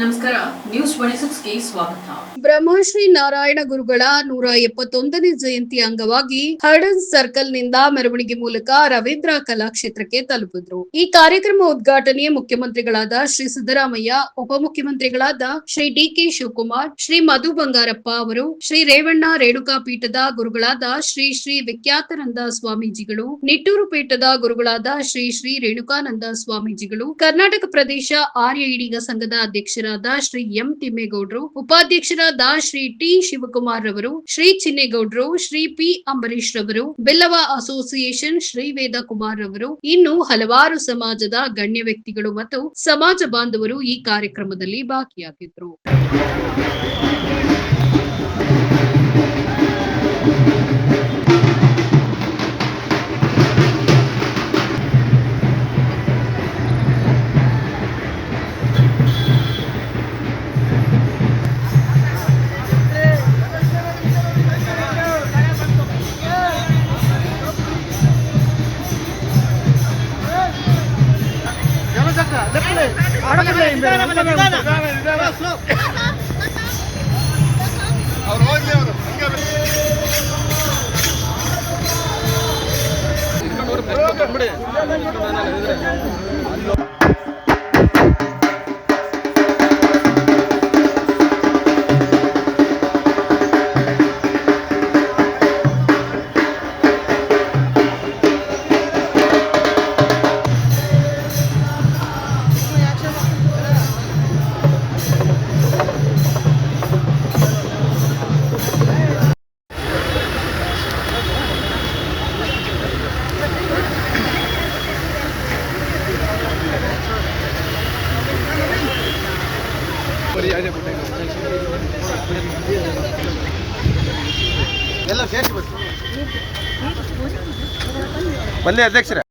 ನಮಸ್ಕಾರ ನ್ಯೂಸ್ ಸ್ವಾಗತ. ಬ್ರಹ್ಮಶ್ರೀ ನಾರಾಯಣ ಗುರುಗಳ ನೂರ ಎಪ್ಪತ್ತೊಂದನೇ ಜಯಂತಿ ಅಂಗವಾಗಿ ಹರ್ಡನ್ ಸರ್ಕಲ್ನಿಂದ ಮೆರವಣಿಗೆ ಮೂಲಕ ರವೀಂದ್ರ ಕಲಾಕ್ಷೇತ್ರಕ್ಕೆ ತಲುಪಿದ್ರು. ಈ ಕಾರ್ಯಕ್ರಮ ಉದ್ಘಾಟನೆ ಮುಖ್ಯಮಂತ್ರಿಗಳಾದ ಶ್ರೀ ಸಿದ್ದರಾಮಯ್ಯ, ಉಪಮುಖ್ಯಮಂತ್ರಿಗಳಾದ ಶ್ರೀ ಡಿಕೆ ಶಿವಕುಮಾರ್, ಶ್ರೀ ಮಧು ಬಂಗಾರಪ್ಪ ಅವರು, ಶ್ರೀ ರೇವಣ್ಣ ರೇಣುಕಾ ಪೀಠದ ಗುರುಗಳಾದ ಶ್ರೀ ಶ್ರೀ ವಿಖ್ಯಾತನಂದ ಸ್ವಾಮೀಜಿಗಳು, ನಿಟ್ಟೂರು ಪೀಠದ ಗುರುಗಳಾದ ಶ್ರೀ ಶ್ರೀ ರೇಣುಕಾನಂದ ಸ್ವಾಮೀಜಿಗಳು, ಕರ್ನಾಟಕ ಪ್ರದೇಶ ಆರ್ಯ ಈಡಿಗ ಸಂಘದ ಅಧ್ಯಕ್ಷರಾದ ಶ್ರೀ ಎಂ ತಿಮ್ಮೇಗೌಡರು, ಉಪಾಧ್ಯಕ್ಷರಾದ ಶ್ರೀ ಟಿ ಶಿವಕುಮಾರ್ ರವರು, ಶ್ರೀ ಚಿನ್ನೇಗೌಡರು, ಶ್ರೀ ಪಿ ಅಂಬರೀಶ್ ರವರು, ಬೆಲ್ಲವ ಅಸೋಸಿಯೇಷನ್ ಶ್ರೀ ವೇದ ಕುಮಾರ್ ರವರು, ಇನ್ನು ಹಲವಾರು ಸಮಾಜದ ಗಣ್ಯ ವ್ಯಕ್ತಿಗಳು ಮತ್ತು ಸಮಾಜ ಬಾಂಧವರು ಈ ಕಾರ್ಯಕ್ರಮದಲ್ಲಿ ಭಾಗಿಯಾಗಿದ್ರು. ಅವ್ರು ಹೋಗ್ಲಿ ಅವರು ಬಿಡಿ. ಅಧ್ಯಕ್ಷರೇ.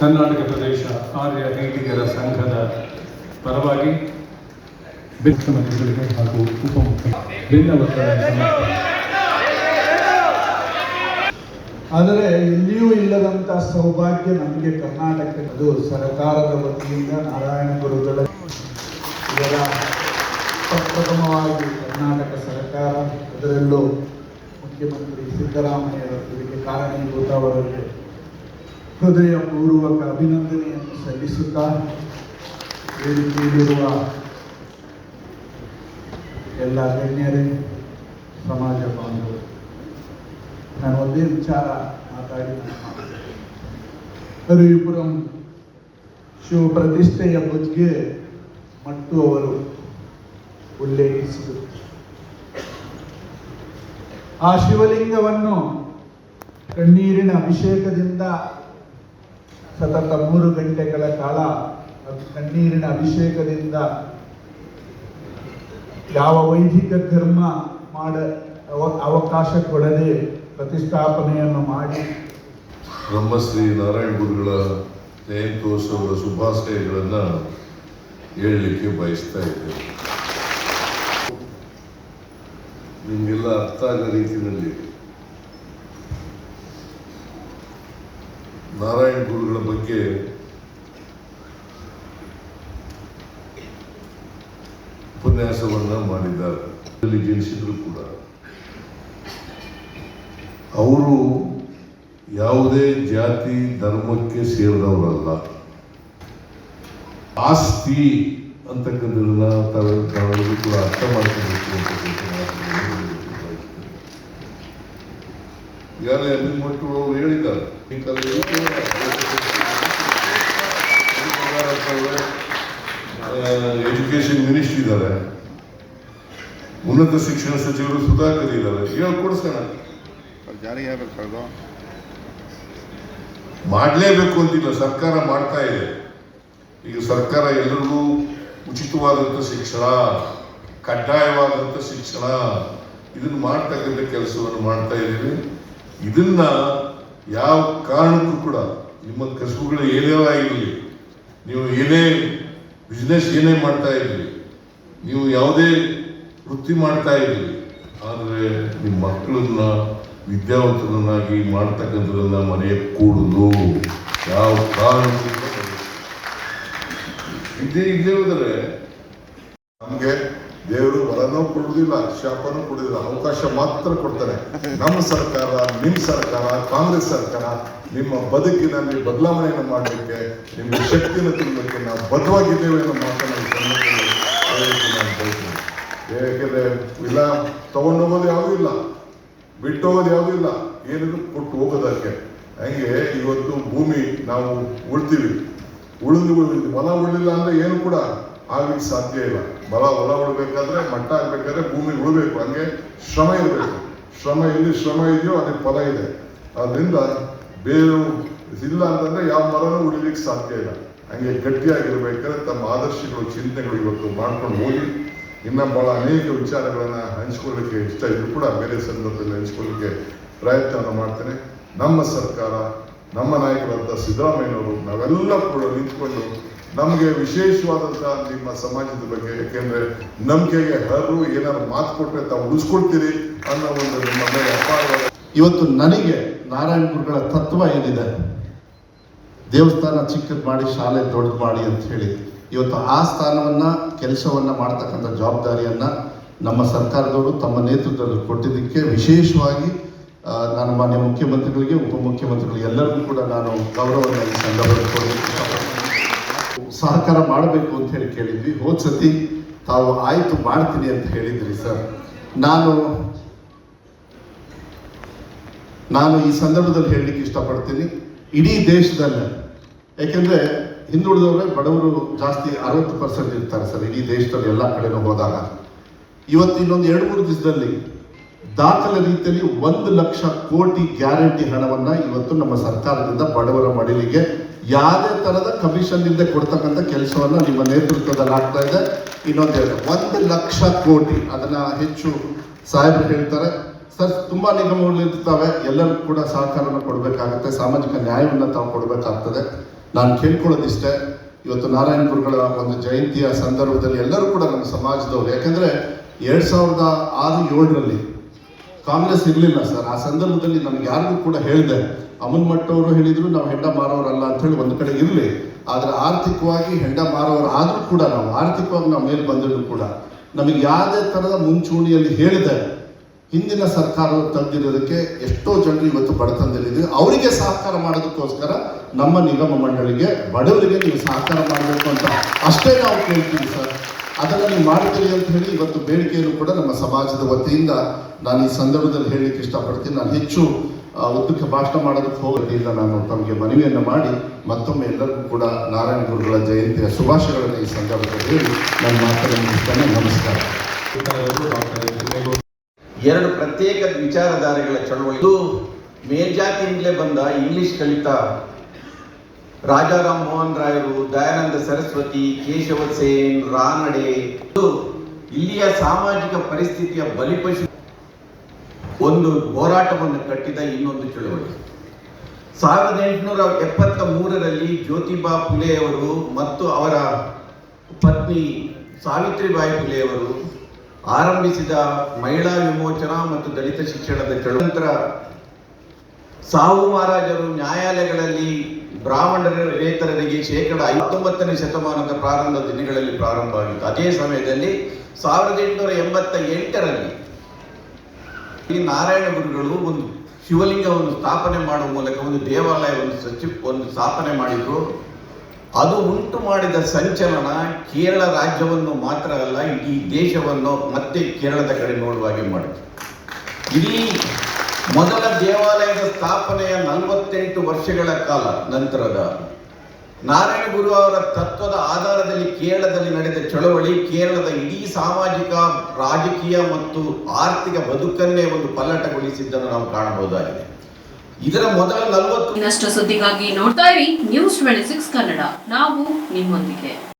ಕರ್ನಾಟಕ ಪ್ರದೇಶ ಆರ್ಯ ನೀತಿಗರ ಸಂಘದ ಪರವಾಗಿ ಮುಖ್ಯಮಂತ್ರಿಗಳಿಗೆ ಹಾಗೂ ಉಪಮುಖ್ಯಮಂತ್ರಿ ಆದರೆ ಎಲ್ಲಿಯೂ ಇಲ್ಲದಂತ ಸೌಭಾಗ್ಯ ನಮಗೆ ಕರ್ನಾಟಕ ಅದು ಸರ್ಕಾರದ ವತಿಯಿಂದ ನಾರಾಯಣ ಗುರುಗಳ ಇದರ ಪ್ರಪ್ರಥಮವಾಗಿ ಕರ್ನಾಟಕ ಸರ್ಕಾರ, ಅದರಲ್ಲೂ ಮುಖ್ಯಮಂತ್ರಿ ಸಿದ್ದರಾಮಯ್ಯ ಕಾರಣೀಭೂತ ಅವರಿಗೆ ಹೃದಯಪೂರ್ವಕ ಅಭಿನಂದನೆಯನ್ನು ಸಲ್ಲಿಸುತ್ತಾ ವೇದಿಕೆಯಲ್ಲಿರುವ ಎಲ್ಲ ಗಣ್ಯರೇ, ಸಮಾಜ ಬಾಂಧವರು, ನಾನು ಒಂದೇ ವಿಚಾರ ಮಾತಾಡಿ. ಹರಿಪುರಂ ಶಿವ ಪ್ರತಿಷ್ಠೆಯ ಬಗ್ಗೆ ಮತ್ತು ಅವರು ಉಲ್ಲೇಖಿಸಿದರು ಆ ಶಿವಲಿಂಗವನ್ನು ಕಣ್ಣೀರಿನ ಅಭಿಷೇಕದಿಂದ ಸತತ ಮೂರು ಗಂಟೆಗಳ ಕಾಲ ಕಣ್ಣೀರಿನ ಅಭಿಷೇಕದಿಂದ ಯಾವ ವೈದಿಕ ಕರ್ಮ ಮಾಡ ಅವ- ಅವಕಾಶ ಕೊಡದೆ ಪ್ರತಿಷ್ಠಾಪನೆಯನ್ನು ಮಾಡಿ. ಬ್ರಹ್ಮಶ್ರೀ ನಾರಾಯಣ ಗುರುಗಳ ಜಯಂತೋತ್ಸವದ ಶುಭಾಶಯಗಳನ್ನು ಹೇಳಲಿಕ್ಕೆ ಬಯಸ್ತಾ ಇದ್ದೇನೆ. ನಿಮಗೆಲ್ಲ ಅರ್ಥ ಆಗ ರೀತಿಯಲ್ಲಿ ನಾರಾಯಣ ಗುರುಗಳ ಬಗ್ಗೆ ಉಪನ್ಯಾಸವನ್ನು ಮಾಡಿದ್ದಾರೆ. ಅಲ್ಲಿ ಜನಿಸಿದ್ರು ಕೂಡ. ಅವರು ಯಾವುದೇ ಜಾತಿ, ಧರ್ಮಕ್ಕೆ ಸೇರಿದವರಲ್ಲ. ಆಸ್ತಿ ಅಂತಕ್ಕಂಥದ್ದನ್ನ ತಾವು ತಾವೆಲ್ಲರೂ ಕೂಡ ಅರ್ಥ ಮಾಡ್ಕೋಬೇಕು. ಈಗಾಗಲೇ ಎಲ್ಲಿ ಮಟ್ಟು ಅವರು ಹೇಳಿದ್ದಾರೆ. ಎಜುಕೇಶನ್ ಮಿನಿಸ್ಟ್ರಿ ಇದ್ದಾರೆ. ಉನ್ನತ ಶಿಕ್ಷಣ ಸಚಿವರು ಸುಧಾಕರ್ ಇದ್ದಾರೆ. ಹೇಳ್ಕೊಡ್ಸೋಣ ಜಾರಿಗೆ ಆಗ್ಬೇಕು ಮಾಡಲೇಬೇಕು ಅಂತಿಲ್ಲ ಸರ್ಕಾರ ಮಾಡ್ತಾ ಇದೆ. ಈಗ ಸರ್ಕಾರ ಎಲ್ಲರಿಗೂ ಉಚಿತವಾದಂಥ ಶಿಕ್ಷಣ ಕಡ್ಡಾಯವಾದಂಥ ಶಿಕ್ಷಣ ಇದನ್ನು ಮಾಡ್ತಕ್ಕಂಥ ಕೆಲಸವನ್ನು ಮಾಡ್ತಾ ಇದ್ದೀವಿ. ಇದನ್ನ ಯಾವ ಕಾರಣಕ್ಕೂ ಕೂಡ ನಿಮ್ಮ ಕಸುಬುಗಳು ಏನೇ ಆಗಿರಲಿ, ನೀವು ಏನೇ ಬಿಸ್ನೆಸ್ ಏನೇ ಮಾಡ್ತಾ ಇರಲಿ, ನೀವು ಯಾವುದೇ ವೃತ್ತಿ ಮಾಡ್ತಾ ಇರಲಿ, ಆದರೆ ನಿಮ್ಮ ಮಕ್ಕಳನ್ನ, ವಿದ್ಯಾವಂತರನ್ನಾಗಿ ಮಾಡ್ತಕ್ಕಂಥದನ್ನ ಮನೆಯ ಕೂಡುದು ಯಾವ ಕಾರಣಕ್ಕೂ ಇದ್ದೇ ಇದೇ ಇಲ್ಲೇ ಹೋದರೆ ನಮಗೆ ದೇವರು ವರನೂ ಕೊಡುವುದಿಲ್ಲ ಶಾಪನೂ ಕೊಡುವುದಿಲ್ಲ ಅವಕಾಶ ಮಾತ್ರ ಕೊಡ್ತಾರೆ ನಮ್ಮ ಸರ್ಕಾರ ನಿಮ್ಮ ಸರ್ಕಾರ, ಕಾಂಗ್ರೆಸ್ ಸರ್ಕಾರ, ನಿಮ್ಮ ಬದುಕಿನಲ್ಲಿ ಬದಲಾವಣೆಯನ್ನು ಮಾಡಲಿಕ್ಕೆ ನಿಮ್ಮ ಶಕ್ತಿಯನ್ನು ತುಂಬಲಿಕ್ಕೆ ನಾವು ಬದ್ಧವಾಗಿದ್ದೇವೆ ಅನ್ನೋ ಮಾತನ್ನು ಏಕೆಂದ್ರೆ ಇಲ್ಲ ತಗೊಂಡು ಹೋಗೋದು ಯಾವುದೂ ಇಲ್ಲ ಬಿಟ್ಟು ಹೋಗೋದು ಯಾವುದೂ ಇಲ್ಲ, ಏನಿದ್ರು ಕೊಟ್ಟು ಹೋಗೋದಕ್ಕೆ. ಹಂಗೆ ಇವತ್ತು ಭೂಮಿ ನಾವು ಉಳ್ತೀವಿ. ಉಳಿದು ಉಳಿದು, ಹೊಲ ಉಳಿಲ್ಲ ಅಂದ್ರೆ ಏನು ಕೂಡ ಆಗ್ಲಿಕ್ಕೆ ಸಾಧ್ಯ ಇಲ್ಲ. ಬಲ ಹೊಲ ಉಳ್ಬೇಕಾದ್ರೆ ಮಟ್ಟ ಆಗ್ಬೇಕಾದ್ರೆ ಭೂಮಿ ಉಳ್ಬೇಕು. ಹಂಗೆ ಶ್ರಮ ಇರಬೇಕು. ಶ್ರಮ ಎಲ್ಲಿ ಶ್ರಮ ಇದೆಯೋ ಅದಕ್ಕೆ ಫಲ ಇದೆ. ಅದರಿಂದ ಬೇರೆ ಇಲ್ಲ ಅಂತಂದ್ರೆ ಯಾವ ಮರನೂ ಉಳಿಲಿಕ್ಕೆ ಸಾಧ್ಯ ಇಲ್ಲ. ಹಂಗೆ ಗಟ್ಟಿಯಾಗಿರ್ಬೇಕಾದ್ರೆ ತಮ್ಮ ಆದರ್ಶಗಳು ಚಿಂತನೆಗಳು ಇವತ್ತು ಮಾಡ್ಕೊಂಡು ಹೋಗಿ. ಇನ್ನ ಬಹಳ ಅನೇಕ ವಿಚಾರಗಳನ್ನ ಹಂಚ್ಕೊಳ್ಳಿಕ್ಕೆ ಇಷ್ಟ ಇದ್ರು ಕೂಡ ಬೇರೆ ಸಂದರ್ಭದಲ್ಲಿ ಹಂಚ್ಕೊಳ್ಳಿಕ್ಕೆ ಪ್ರಯತ್ನವನ್ನು ಮಾಡ್ತೇನೆ. ನಮ್ಮ ಸರ್ಕಾರ, ನಮ್ಮ ನಾಯಕರಾದ ಸಿದ್ದರಾಮಯ್ಯನವರು, ನಾವೆಲ್ಲ ಕೂಡ ನಿಂತ್ಕೊಂಡು ನಮಗೆ ವಿಶೇಷವಾದಂತಹ ನಿಮ್ಮ ಸಮಾಜದ ಬಗ್ಗೆ, ಯಾಕೆಂದ್ರೆ ನಂಬಿಕೆಗೆ ಹರರು ಏನಾದ್ರು ಮಾತು ಕೊಟ್ಟರೆ ತಾವು ಉಳಿಸ್ಕೊಳ್ತೀರಿ ಅನ್ನೋ ಒಂದು ನಿಮ್ಮ ಮೇಲೆ ಇವತ್ತು ನನಗೆ ನಾರಾಯಣ ಗುರುಗಳ ತತ್ವ ಏನಿದೆ ದೇವಸ್ಥಾನ ಚಿಕ್ಕದು ಮಾಡಿ, ಶಾಲೆ ದೊಡ್ಡದು ಮಾಡಿ ಅಂತ ಹೇಳಿ ಇವತ್ತು ಆ ಸ್ಥಾನವನ್ನ, ಕೆಲಸವನ್ನ ಮಾಡ್ತಕ್ಕಂಥ ಜವಾಬ್ದಾರಿಯನ್ನ ನಮ್ಮ ಸರ್ಕಾರದವರು ತಮ್ಮ ನೇತೃತ್ವದಲ್ಲಿ ಕೊಟ್ಟಿದ್ದಕ್ಕೆ ವಿಶೇಷವಾಗಿ ನಾನು ಮಾನ್ಯ ಮುಖ್ಯಮಂತ್ರಿಗಳಿಗೆ ಉಪಮುಖ್ಯಮಂತ್ರಿಗಳಿಗೆ ಎಲ್ಲರಿಗೂ ಕೂಡ ನಾನು ಗೌರವವನ್ನು ಈ ಸಂದರ್ಭದಲ್ಲಿ. ಸಹಕಾರ ಮಾಡಬೇಕು ಅಂತ ಹೇಳಿ ಕೇಳಿದ್ವಿ. ಹೋದ್ ಸತಿ ತಾವು ಆಯಿತು ಮಾಡ್ತೀನಿ ಅಂತ ಹೇಳಿದ್ರಿ ಸರ್. ನಾನು ನಾನು ಈ ಸಂದರ್ಭದಲ್ಲಿ ಹೇಳಲಿಕ್ಕೆ ಇಷ್ಟಪಡ್ತೀನಿ. ಇಡೀ ದೇಶದಲ್ಲೇ. ಯಾಕೆಂದರೆ ಹಿಂದುಳಿದವರೇ ಬಡವರು ಜಾಸ್ತಿ ಅರವತ್ತು ಪರ್ಸೆಂಟ್ ಇರ್ತಾರೆ ಸರ್, ಇಡೀ ದೇಶದಲ್ಲಿ ಎಲ್ಲ ಕಡೆನೂ ಹೋದಾಗ. ಇವತ್ತು ಇನ್ನೊಂದು ಎರಡು, ಮೂರು ದಿವಸದಲ್ಲಿ ದಾಖಲೆ ರೀತಿಯಲ್ಲಿ ಒಂದು ಲಕ್ಷ ಕೋಟಿ ಗ್ಯಾರಂಟಿ ಹಣವನ್ನ ಇವತ್ತು ನಮ್ಮ ಸರ್ಕಾರದಿಂದ ಬಡವರ ಮಡಿಲಿಗೆ ಯಾವುದೇ ಥರದ ಕಮಿಷನ್ ಇಲ್ಲದೆ ಕೊಡ್ತಕ್ಕಂಥ ಕೆಲಸವನ್ನು ನಿಮ್ಮ ನೇತೃತ್ವದಲ್ಲಿ ಆಗ್ತಾ ಇದೆ. ಇನ್ನೊಂದೆರಡು ಒಂದು ಲಕ್ಷ ಕೋಟಿ ಅದನ್ನ ಹೆಚ್ಚು ಸಾಹೇಬರು ಹೇಳ್ತಾರೆ. ಸರ್, ತುಂಬಾ ನಿಗಮಗಳು ಇರ್ತವೆ ಎಲ್ಲರಿಗೂ ಕೂಡ ಸಹಕಾರವನ್ನು ಕೊಡಬೇಕಾಗುತ್ತೆ, ಸಾಮಾಜಿಕ ನ್ಯಾಯವನ್ನು ತಾವು ಕೊಡಬೇಕಾಗ್ತದೆ. ನಾನು ಕೇಳ್ಕೊಳ್ಳೋದಿಷ್ಟೇ, ಇವತ್ತು ನಾರಾಯಣ ಗುರುಗಳ ಒಂದು ಜಯಂತಿಯ ಸಂದರ್ಭದಲ್ಲಿ ಎಲ್ಲರೂ ಕೂಡ ನಮ್ಮ ಸಮಾಜದವರು, ಯಾಕಂದ್ರೆ ಎರಡು ಸಾವಿರದ ಆರು ಏಳರಲ್ಲಿ ಕಾಂಗ್ರೆಸ್ ಇರಲಿಲ್ಲ ಸರ್. ಆ ಸಂದರ್ಭದಲ್ಲಿ ನಮ್ಗೆ ಯಾರಿಗೂ ಕೂಡ ಹೇಳಿದೆ, ಅಮನ್ ಮಟ್ಟ ಅವರು ಹೇಳಿದ್ರು, ನಾವು ಹೆಂಡ ಮಾರೋರಲ್ಲ ಅಂತ ಹೇಳಿ ಒಂದು ಕಡೆ ಇರಲಿ. ಆದ್ರೆ ಆರ್ಥಿಕವಾಗಿ ಹೆಂಡ ಮಾರೋರು ಆದ್ರೂ ಕೂಡ ನಾವು, ಆರ್ಥಿಕವಾಗಿ ನಾವು ಮೇಲೆ ಬಂದಿದ್ರು ಕೂಡ, ನಮಗೆ ಯಾವುದೇ ತರದ ಮುಂಚೂಣಿಯಲ್ಲಿ ಹೇಳಿದೆ, ಹಿಂದಿನ ಸರ್ಕಾರ ತಂದಿರೋದಕ್ಕೆ ಎಷ್ಟೋ ಜನರು ಇವತ್ತು ಬಡತನದಲ್ಲಿದೆ. ಅವರಿಗೆ ಸಹಕಾರ ಮಾಡೋದಕ್ಕೋಸ್ಕರ ನಮ್ಮ ನಿಗಮ ಮಂಡಳಿಗೆ ಬಡವರಿಗೆ ನೀವು ಸಹಕಾರ ಮಾಡಬೇಕು ಅಂತ ಅಷ್ಟೇ ನಾವು ಕೇಳ್ತೀವಿ ಸರ್. ಅದನ್ನ ಮಾಡ್ತೀವಿ ಅಂತ ಹೇಳಿ ಇವತ್ತು ಬೇಡಿಕೆಯನ್ನು ಕೂಡ ನಮ್ಮ ಸಮಾಜದ ವತಿಯಿಂದ ನಾನು ಈ ಸಂದರ್ಭದಲ್ಲಿ ಹೇಳಲಿಕ್ಕೆ ಇಷ್ಟಪಡ್ತೀನಿ. ನಾನು ಹೆಚ್ಚು ಉದ್ದಕ್ಕೆ ಭಾಷಣ ಮಾಡೋದಕ್ಕೆ ಹೋಗೋದಿಲ್ಲ ನಾನು ತಮಗೆ ಮನವಿಯನ್ನು ಮಾಡಿ ಮತ್ತೊಮ್ಮೆ ಎಲ್ಲರಿಗೂ ಕೂಡ ನಾರಾಯಣ ಗುರುಗಳ ಜಯಂತಿಯ ಶುಭಾಶಯಗಳನ್ನು ಈ ಸಂದರ್ಭದಲ್ಲಿ ಹೇಳಿ ನನ್ನ ಮಾತನ್ನು ಮುಗಿಸ್ತೇನೆ. ನಮಸ್ಕಾರ. ಎರಡು ಪ್ರತ್ಯೇಕ ವಿಚಾರಧಾರೆಗಳ ಚಳುವಳಿ. ಮೇಲ್ಜಾತಿಯಿಂದಲೇ ಬಂದ ಇಂಗ್ಲಿಷ್ ಕಲಿತ ರಾಜಾರಾಮ್ ಮೋಹನ್ ರಾಯರು, ದಯಾನಂದ ಸರಸ್ವತಿ ಕೇಶವ ಸೇನ್, ರಾನಡೆ. ಇಲ್ಲಿಯ ಸಾಮಾಜಿಕ ಪರಿಸ್ಥಿತಿಯ ಬಲಿಪಶು. ಒಂದು ಹೋರಾಟವನ್ನು ಕಟ್ಟಿದ ಇನ್ನೊಂದು ಚಳುವಳಿ. ಸಾವಿರದ ಎಂಟುನೂರ ಎಪ್ಪತ್ತ ಮೂರರಲ್ಲಿ ಜ್ಯೋತಿಬಾ ಫುಲೆಯವರು ಮತ್ತು ಅವರ ಪತ್ನಿ ಸಾವಿತ್ರಿಬಾಯಿ ಫುಲೆಯವರು ಆರಂಭಿಸಿದ ಮಹಿಳಾ ವಿಮೋಚನಾ ಮತ್ತು ದಲಿತ ಶಿಕ್ಷಣದ ಚಳವಳಿ. ನಂತರ ಸಾವು ಮಹಾರಾಜರು ನ್ಯಾಯಾಲಯಗಳಲ್ಲಿ ಬ್ರಾಹ್ಮಣರೇತರರಿಗೆ ಶೇಕಡ ಹತ್ತೊಂಬತ್ತನೇ ಶತಮಾನದ ಪ್ರಾರಂಭ ದಿನಗಳಲ್ಲಿ ಪ್ರಾರಂಭ ಆಗಿತ್ತು. ಅದೇ ಸಮಯದಲ್ಲಿ ಸಾವಿರದ ಎಂಟುನೂರ ಎಂಬತ್ತ ಎಂಟರಲ್ಲಿ ಈ ನಾರಾಯಣ ಗುರುಗಳು ಒಂದು ಶಿವಲಿಂಗವನ್ನು ಸ್ಥಾಪನೆ ಮಾಡುವ ಮೂಲಕ ಒಂದು ದೇವಾಲಯವನ್ನು ಸಚಿವ ಒಂದು ಸ್ಥಾಪನೆ ಮಾಡಿದ್ರು. ಅದು ಉಂಟು ಮಾಡಿದ ಸಂಚಲನ ಕೇರಳ ರಾಜ್ಯವನ್ನು ಮಾತ್ರ ಅಲ್ಲ, ಇಡೀ ದೇಶವನ್ನು ಮತ್ತೆ ಕೇರಳದ ಕಡೆ ನೋಡುವ ಹಾಗೆ ಮಾಡಿತು ಇಡೀ ಮೊದಲ ದೇವಾಲಯದ ಸ್ಥಾಪನೆಯ ನಲವತ್ತೆಂಟು ವರ್ಷಗಳ ಕಾಲ ನಂತರದ ನಾರಾಯಣ ಗುರು ಅವರ ತತ್ವದ ಆಧಾರದಲ್ಲಿ ಕೇರಳದಲ್ಲಿ ನಡೆದ ಚಳವಳಿ, ಕೇರಳದ ಇಡೀ ಸಾಮಾಜಿಕ, ರಾಜಕೀಯ ಮತ್ತು ಆರ್ಥಿಕ ಬದುಕನ್ನೇ ಒಂದು ಪಲ್ಲಟಗೊಳಿಸಿದ್ದನ್ನು ನಾವು ಕಾಣಬಹುದಾಗಿದೆ. ಇದರ ಮೊದಲ ನಲವತ್ತು ಸುದ್ದಿಗಾಗಿ ನೋಡ್ತಾ ಇರಿ ನ್ಯೂಸ್ ಟ್ವೆಂಟಿ ಕನ್ನಡ. ನಾವು ನಿಮ್ಮೊಂದಿಗೆ.